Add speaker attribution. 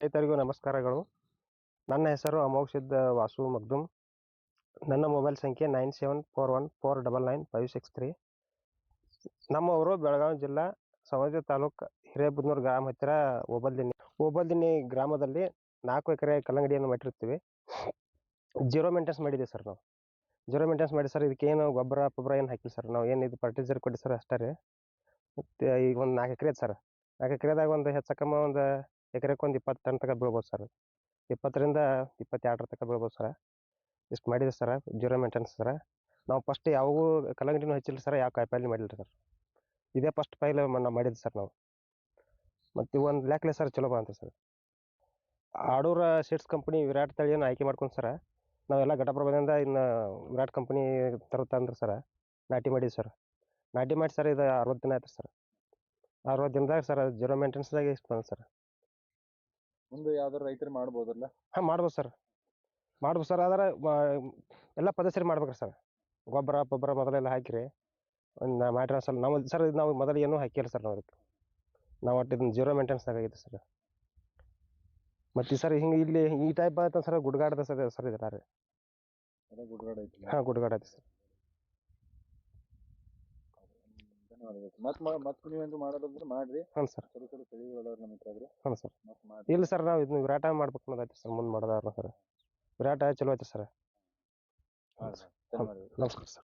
Speaker 1: ರೈತರಿಗೂ ನಮಸ್ಕಾರಗಳು. ನನ್ನ ಹೆಸರು ಅಮೋಕ್ಷಿದ್ ವಾಸು ಮಗ್ದುಮ್. ನನ್ನ ಮೊಬೈಲ್ ಸಂಖ್ಯೆ nine seven four one four double nine five six three. ನಮ್ಮವರು ಬೆಳಗಾವಿ ಜಿಲ್ಲಾ ಸವದಿ ತಾಲೂಕು ಹಿರೇಬುದ್ನೂರು ಗ್ರಾಮ ಹತ್ತಿರ ಓಬಲ್ದಿನಿ ಓಬಲ್ದಿನಿ ಗ್ರಾಮದಲ್ಲಿ ನಾಲ್ಕು ಎಕರೆ ಕಲ್ಲಂಗಡಿಯನ್ನು ಮಾಡಿರ್ತೀವಿ ಜೀರೋ ಮೇಂಟೆನ್ಸ್ ಮಾಡಿದ್ದೀವಿ ಸರ್ ನಾವು. ಜೀರೋ ಮೇಂಟೆನ್ಸ್ ಮಾಡಿ ಸರ್ ಇದಕ್ಕೇನು ಗೊಬ್ಬರ ಪೊಬ್ಬರ ಏನು ಹಾಕಿಲ್ಲ ಸರ್ ನಾವು. ಏನು ಇದು ಫರ್ಟಿಲೈಸರ್ ಕೊಡಿ ಸರ್ ಅಷ್ಟೇ ರೀ. ಮತ್ತು ಈಗ ಒಂದು ನಾಲ್ಕು ಎಕರೆ ಸರ್. ನಾಲ್ಕು ಎಕರೆದಾಗ ಒಂದು ಹೆಚ್ಚು ಕಮ್ಮಿ ಒಂದು ಎಕರೆಗೆ ಒಂದು ಇಪ್ಪತ್ತು ಟನ್ ತನಕ ಬೀಳ್ಬೋದು ಸರ್. ಇಪ್ಪತ್ತರಿಂದ ಇಪ್ಪತ್ತೆರಡರ ತನಕ ಬೀಳ್ಬೋದು ಸರ್. ಇಷ್ಟು ಮಾಡಿದೆ ಸರ್. Zero maintenance sir. ನಾವು ಫಸ್ಟ್ ಯಾವಾಗೂ ಕಲ್ಲಂಗಡಿನೂ ಹಚ್ಚಿಲ್ಲ ಸರ್, ಯಾವ ಕಾಯಿಪಲ್ಲೆ ಮಾಡಿಲ್ಲ ಸರ್. ಇದೇ ಫಸ್ಟ್ ಪೈಲ್ ನಾವು ಮಾಡಿದ್ದು ಸರ್ ನಾವು. ಮತ್ತು ಒಂದು ಲ್ಯಾಕ್ಲೆ ಸರ್ ಚಲೋ ಬಂತು ಸರ್. ಆಡೂರ ಸೀಡ್ಸ್ ಕಂಪ್ನಿ ವಿರಾಟ್ ತಳಿಯನ್ನು ಆಯ್ಕೆ ಮಾಡ್ಕೊಂಡು ಸರ. ನಾವೆಲ್ಲ ಘಟಪ್ರಭದಿಂದ ಇನ್ನು ವಿರಾಟ್ ಕಂಪ್ನಿ ತರುತ್ತಂದ್ರೆ ಸರ್. ನಾಟಿ ಮಾಡಿದ್ವಿ ಸರ್. ನಾಟಿ ಮಾಡಿ ಸರ್, ಇದು ಅರವತ್ತು ದಿನ ಆಯ್ತು ಸರ್. ಅರವತ್ತು ದಿನದಾಗ ಸರ್, ಜೀರೋ ಮೇಂಟೆನ್ಸ್ದಾಗ ಇಷ್ಟು ಬಂತು ಸರ್.
Speaker 2: ಮುಂದೆ ಯಾವ್ದಾರು ರೈತರು ಮಾಡ್ಬೋದಲ್ಲ?
Speaker 1: ಹಾಂ ಮಾಡ್ಬೋದು ಸರ್. ಮಾಡ್ಬೋದು ಸರ್. ಆದ್ರೆ ಎಲ್ಲ ಪದ್ಧತಿ ಮಾಡ್ಬೇಕ್ರಿ ಸರ್. ಗೊಬ್ಬರ ಗೊಬ್ಬರ ಮೊದಲೆಲ್ಲ ಹಾಕಿರಿ. ಒಂದು ಮಾಡಿರೋ ಸರ್ ನಾವು ಸರ್ ಇದು ನಾವು ಮೊದಲು ಏನೂ ಹಾಕಿಲ್ಲ ಸರ್ ನಾವು ಅದಕ್ಕೆ. ನಾವು ಒಟ್ಟು ಇದನ್ನ ಜೀರೋ ಮೇಂಟೆನ್ಸ್ ಆಗೈತೆ ಸರ್. ಮತ್ತು ಸರ್ ಹಿಂಗೆ ಇಲ್ಲಿ ಈ ಟೈಪ್ ಆಯ್ತು ಸರ್ ಗುಡ್ಗಾಡ್ದ ಸರ್ ಸರ್
Speaker 2: ಇದಾರೆ ಗುಡ್ಗಾಡ್ ಐತಿ
Speaker 1: ಹಾಂ ಗುಡ್ಗಾಡ ಐತಿ ಸರ್.
Speaker 2: ಧನ್ಯವಾದಗಳು ಮತ್ ಮತ್ ನೀವೇನು ಮಾಡೋದಂದ್ರೆ ಮಾಡ್ರಿ.
Speaker 1: ಹ್ಞೂ ಸರ್.
Speaker 2: ಸರಿ ಸರಿ ತಿಳಿಗಳವ್ರು ನಮ್ಮ ಹತ್ರ
Speaker 1: ಹ್ಞೂ ಸರ್.
Speaker 2: ಮತ್ ಮಾಡಿ
Speaker 1: ಇಲ್ಲ ಸರ್ ನಾವು ಇದನ್ನ ವಿರಾಟ ಮಾಡ್ಬೇಕು ಅನ್ನೋದೈತಿ ಸರ್ ಮುಂದೆ ಮಾಡೋದಾರ ಸರ್. ವಿರಾಟ ಚಲೋ ಐತಿ ಸರ್.
Speaker 2: ಧನ್ಯವಾದಗಳು
Speaker 1: ನಮಸ್ಕಾರ ಸರ್.